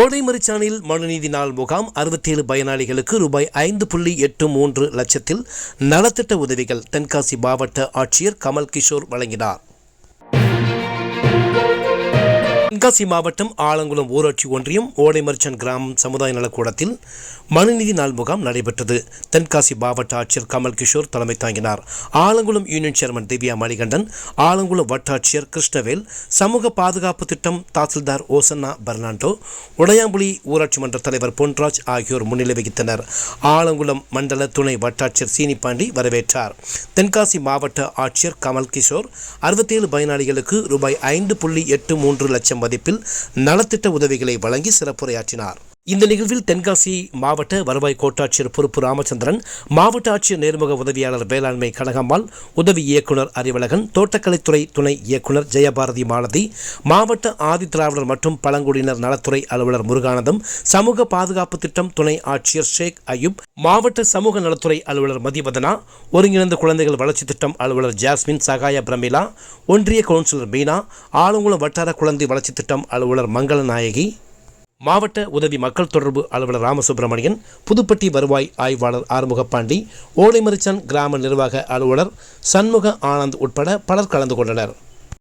ஓடைமரிச்சானில் மனுநீதி நாள் முகாம் அறுபத்தேழு பயனாளிகளுக்கு ரூபாய் ஐந்து புள்ளி எட்டு மூன்று லட்சத்தில் நலத்திட்ட உதவிகள் தென்காசி மாவட்ட ஆட்சியர் கமல் கிஷோர் வழங்கினார். தென்காசி மாவட்டம் ஆலங்குளம் ஊராட்சி ஒன்றியம் ஓடைமர்ச்சன் கிராமம் சமுதாய நலக்கூடத்தில் மனுநீதி நாள் முகாம் நடைபெற்றது. தென்காசி மாவட்ட ஆட்சியர் கமல் கிஷோர் தலைமை தாங்கினார். ஆலங்குளம் யூனியன் சேர்மன் திவ்யா மணிகண்டன் ஆலங்குளம் வட்டாட்சியர் கிருஷ்ணவேல் சமூக பாதுகாப்பு திட்டம் தாசில்தார் ஓசன்னா பெர்னாண்டோ உடையாம்புலி ஊராட்சி மன்ற தலைவர் பொன்ராஜ் ஆகியோர் முன்னிலை வகித்தனர். ஆலங்குளம் மண்டல துணை வட்டாட்சியர் சீனிப்பாண்டி வரவேற்றார். தென்காசி மாவட்ட ஆட்சியர் கமல் கிஷோர் அறுபத்தேழு பயனாளிகளுக்கு ரூபாய் ஐந்து புள்ளி எட்டு மூன்று லட்சம் மதிப்பில் நலத்திட்ட உதவிகளை வழங்கி சிறப்புரையாற்றினார். இந்த நிகழ்வில் தென்காசி மாவட்ட வருவாய் கோட்டாட்சியர் பொறுப்பு ராமச்சந்திரன் மாவட்ட ஆட்சியர் நேர்முக உதவியாளர் வேளாண்மை கனகம்மாள் உதவி இயக்குனர் அறிவழகன் தோட்டக்கலைத்துறை துணை இயக்குனர் ஜெயபாரதி மாலதி மாவட்ட ஆதிதிராவிடர் மற்றும் பழங்குடியினர் நலத்துறை அலுவலர் முருகானந்தம் சமூக பாதுகாப்பு திட்டம் துணை ஆட்சியர் ஷேக் அயூப் மாவட்ட சமூக நலத்துறை அலுவலர் மதிவதனா ஒருங்கிணைந்த குழந்தைகள் வளர்ச்சி திட்டம் அலுவலர் ஜாஸ்மின் சகாய பிரமிளா ஒன்றிய கவுன்சிலர் மீனா ஆலங்குளம் வட்டார குழந்தை வளர்ச்சி திட்டம் அலுவலர் மங்களநாயகி மாவட்ட உதவி மக்கள் தொடர்பு அலுவலர் ராமசுப்பிரமணியன் புதுப்பட்டி வருவாய் ஆய்வாளர் ஆறுமுகப்பாண்டி ஓலைமரிச்சன் கிராம நிர்வாக அலுவலர் சண்முக ஆனந்த் உட்பட பலர் கலந்து கொண்டனர்.